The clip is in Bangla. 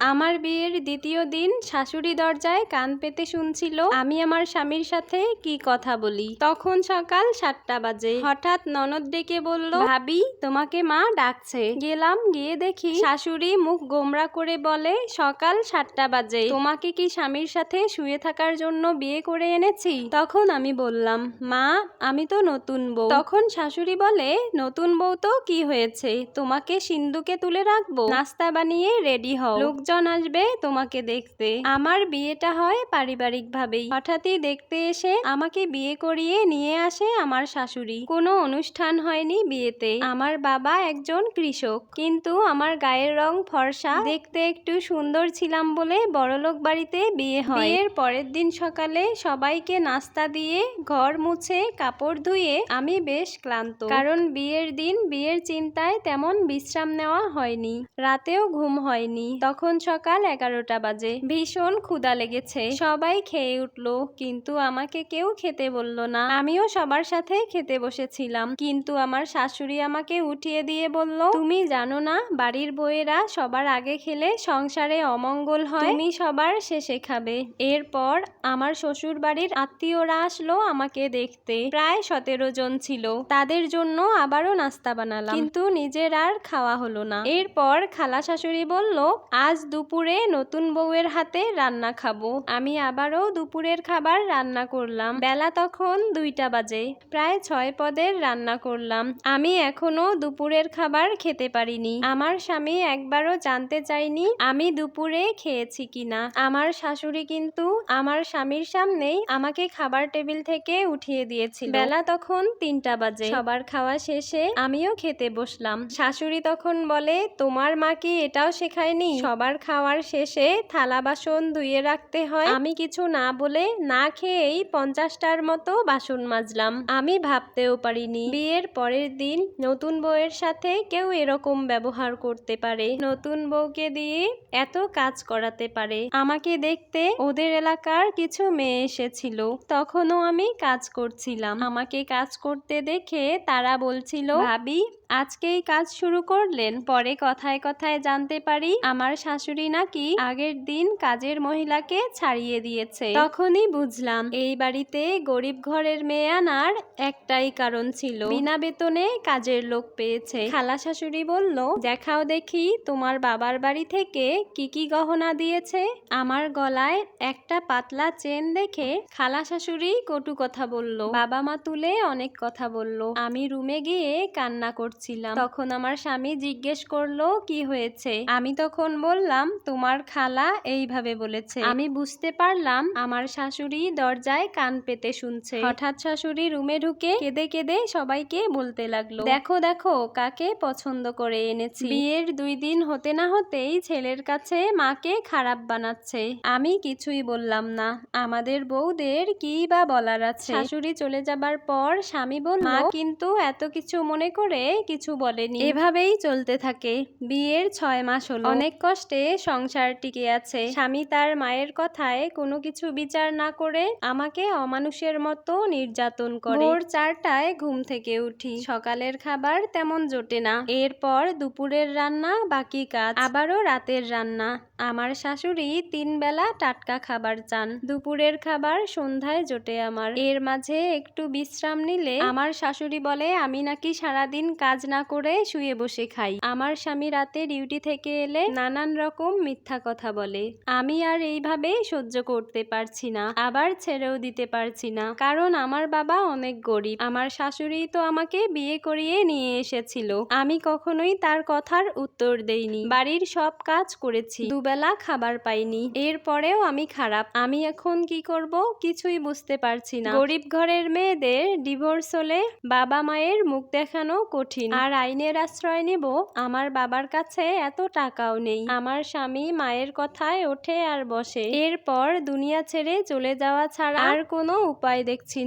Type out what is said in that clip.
আমার বিয়ের দ্বিতীয় দিন শাশুড়ি দরজায় কান পেতে শুনছিল, আমি আমার স্বামীর সাথে কি কথা বলি। তখন সকাল সাতটা বাজে। হঠাৎ ননদ ডেকে বলল, ভাবি, তোমাকে মা ডাকছে। গেলাম, গিয়ে দেখি শাশুড়ি মুখ গোমরা করে বলে, সকাল সাতটা বাজে। তোমাকে কি স্বামীর সাথে শুয়ে থাকার জন্য বিয়ে করে এনেছি? তখন আমি বললাম, মা, আমি তো নতুন বউ। তখন শাশুড়ি বলে, নতুন বউ তো কি হয়েছে? তোমাকে সিন্ধুকে তুলে রাখব? নাস্তা বানিয়ে রেডি হও। আসবে তোমাকে দেখতে। আমার বিয়েটা হয় পারিবারিক ভাবেই হঠাৎই দেখতে এসে আমাকে বিয়ে করিয়ে নিয়ে আসে আমার শাশুড়ি। কোনো অনুষ্ঠান হয়নি বিয়েতে। আমার বাবা একজন কৃষক। কিন্তু আমার গায়ের রং ফর্সা। দেখতে একটু সুন্দর ছিলাম বলে বড়লোক বাড়িতে বিয়ে হয়। বিয়ের পরের দিন সকালে সবাইকে নাস্তা দিয়ে ঘর মুছে কাপড় ধুয়ে আমি বেশ ক্লান্ত। কারণ বিয়ের দিন বিয়ের চিন্তায় তেমন বিশ্রাম নেওয়া হয়নি। রাতেও ঘুম হয়নি। তখন সকাল এগারোটা বাজে। ভীষণ ক্ষুধা লেগেছে। সবাই খেয়ে উঠল, কিন্তু আমাকে কেউ খেতে বলল না। আমিও সবার সাথে খেতে বসেছিলাম, কিন্তু আমার শাশুড়ি আমাকে উঠিয়ে দিয়ে বলল, তুমি জানো না, বাড়ির বউয়েরা সবার আগে খেলে সংসারে অমঙ্গল হয়। তুমি সবার শেষে খাবে। এরপর আমার শ্বশুর বাড়ির আত্মীয়রা আসলো আমাকে দেখতে। প্রায় সতেরো জন ছিল। তাদের জন্য আবারও নাস্তা বানালাম, কিন্তু নিজের আর খাওয়া হলো না। এরপর খালা শাশুড়ি বলল, আজ দুপুরে নতুন বউয়ের হাতে রান্না খাব। আমি আবারও দুপুরের খাবার রান্না করলাম। বেলা তখন দুইটা বাজে। প্রায় ছয় পদের রান্না করলাম। আমি এখনও দুপুরের খাবার খেতে পারিনি। আমার স্বামী একবারও জানতে চাইনি আমি দুপুরে খেয়েছি কিনা। আমার শাশুড়ি কিন্তু আমার স্বামীর সামনেই আমাকে খাবার টেবিল থেকে উঠিয়ে দিয়েছিল। বেলা তখন তিনটা বাজে। সবার খাওয়া শেষে আমিও খেতে বসলাম। শাশুড়ি তখন বলে, তোমার মা কি এটাও শেখায়নি? সবার খাওয়ার শেষে থালা বাসন ধুয়ে রাখতে হয়। আমি কিছু না বলে না খেয়েই পঞ্চাশটার মতো বাসন মাজলাম। আমি ভাবতেও পারিনি, বিয়ের পরের দিন নতুন বউয়ের সাথে কেউ এরকম ব্যবহার করতে পারে। নতুন বউকে দিয়ে এত কাজ করাতে পারে। আমাকে দেখতে ওদের এলাকার কিছু মেয়ে এসেছিল। তখনও আমি কাজ করছিলাম। আমাকে কাজ করতে দেখে তারা বলছিল, ভাবি আজকেই কাজ শুরু করলেন, পরে কথায় কথায় জানতে পারি আমার শাশুড়ি নাকি আগের দিন কাজের মহিলাকে ছাড়িয়ে দিয়েছে। তখনই বুঝলাম, এই বাড়িতে গরিব ঘরের মেয়ে আনার একটাই কারণ ছিল। বিনা বেতনে কাজের লোক পেয়েছে। খালা শাশুড়ি বলল, দেখাও দেখি তোমার বাবার বাড়ি থেকে কি কি গহনা দিয়েছে? আমার গলায় একটা পাতলা চেন দেখে খালা শাশুড়ি কটু কথা বলল। বাবা মা তুলে অনেক কথা বলল। আমি রুমে গিয়ে কান্না করছিলাম। তখন আমার স্বামী জিজ্ঞেস করল, কি হয়েছে? আমি তখন বললাম, তোমার খালা এইভাবে বলেছে। আমি বুঝতে পারলাম, আমার শাশুড়ি দরজায় কান পেতে শুনছে। হঠাৎ শাশুড়ি রুমে ঢুকে কেঁদে কেঁদে সবাইকে বলতে লাগল, দেখো দেখো, কাকে পছন্দ করে এনেছি। বিয়ের দুই দিন হতে না হতেই ছেলের কাছে মাকে খারাপ বানাচ্ছে। আমি কিছুই বললাম না। আমাদের বউদের কি বা বলার আছে? শাশুড়ি চলে যাবার পর স্বামী বলল, মা, কিন্তু এত কিছু মনে করে কিছু বলেনি। এভাবেই চলতে থাকে। বিয়ের ছয় মাস হলো। অনেক কষ্টে সংসার টিকে আছে। স্বামী তার মায়ের কথায় কোনো কিছু বিচার না করে আমাকে অমানুষের মতো নির্যাতন করে। ভোর চারটায় ঘুম থেকে উঠি। সকালের খাবার তেমন জোটে না। এরপর দুপুরের রান্না বাকি কাজ। আবারও রাতের রান্না। আমার শাশুড়ি তিন বেলা টাটকা খাবার চান। দুপুরের খাবার সন্ধ্যায় জোটে আমার। এর মাঝে একটু বিশ্রাম নিলে আমার শাশুড়ি বলে আমি নাকি সারাদিন কাজ না করে শুয়ে বসে খাই। আমার স্বামী রাতে ডিউটি থেকে এলে নানান রকম মিথ্যা কথা বলে। আমি আর এইভাবে সহ্য করতে পারছি না, আবার ছেড়েও দিতে পারছি না। কারণ আমার বাবা অনেক গরিব। আমার শাশুড়ি তো আমাকে বিয়ে করিয়ে নিয়ে এসেছিল। আমি কখনোই তার কথার উত্তর দেইনি। বাড়ির সব কাজ করেছি। দুবেলা খাবার পাইনি। এরপরেও আমি খারাপ। আমি এখন কি করব কিছুই বুঝতে পারছি না। গরিব ঘরের মেয়েদের ডিভোর্স হলে বাবা মায়ের মুখ দেখানো কঠিন। আর আইনের আশ্রয় নেব? আমার বাবার কাছে এত টাকাও নেই। আমার স্বামী মায়ের কথায় ওঠে আর বসে। এরপর দুনিয়া ছেড়ে চলে যাওয়া ছাড়া আর কোনো উপায় দেখছি না।